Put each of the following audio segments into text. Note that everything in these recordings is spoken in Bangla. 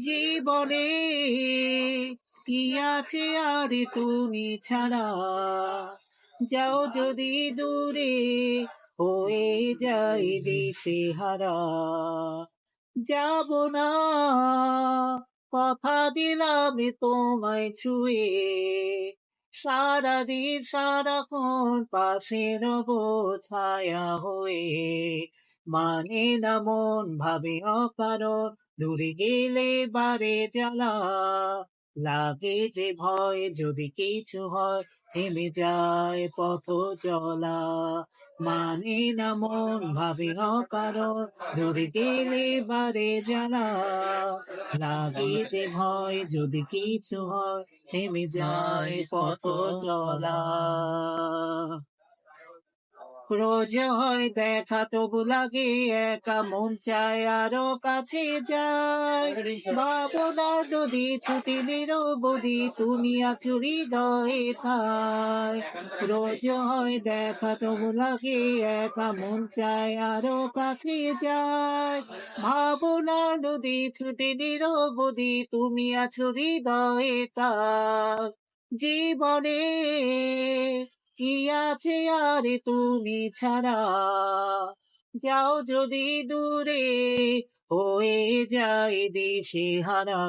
জীবনে কি আছে আর তুমি ছাড়া? যাও যদি দূরে হয়ে যাই দিশে হারা যাব না, কথা দিলাম তোমায় ছুঁয়ে। সারাদিন সারাক্ষণ পাশে রব ছায়া হয়ে। মানে না মন ভাবে অকারণ দূরে গেলে বারে জ্বালা লাগে যে ভয়, যদি কিছু হয় থেমে যায় পথ চলা। মানে না মন ভাবে অকারণ দূরে গেলে বারে জ্বালা লাগে যে ভয়, যদি কিছু হয় থেমে যায় পথ চলা। রোজ হয় দেখা তবু লাগে একা, মন চায় আরও কাছে যায়। ভাবনা যদি ছুটি নিরবধি তুমি আছো হৃদয়ে তাই। রোজ হয় দেখা তবু লাগে একা, মন চায় আরও কাছে যায়। ভাবনা নদী ছুটি নিরবধি তুমি আছো দয়ে তাই। জীবনে কি আছে আর তুমি ছাড়া? যাও যদি দূরে হয়ে যায় দিশে হারা।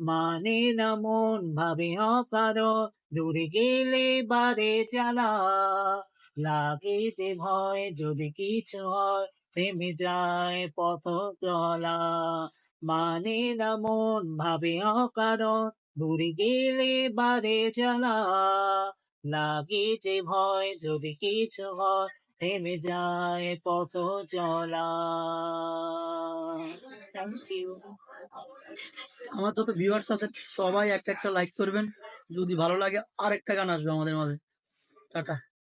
মানে না মন ভাবে অকারো, দূরে গেলে বারে জ্বালা। লাগে যে ভয় যদি কিছু হয়, থেমে যায় পথ চলা। মানে না মন ভাবে অকারণ দূরে গেলে বারে জ্বালা। লাগে যে ভয়, যদি কিছু হয়, থেমে যায় পথ চলা। আমার যত ভিউয়ার্স আছে, সবাই একটা একটা লাইক করবেন। যদি ভালো লাগে আর একটা গান আসবে আমাদের মাঝে। টাটা।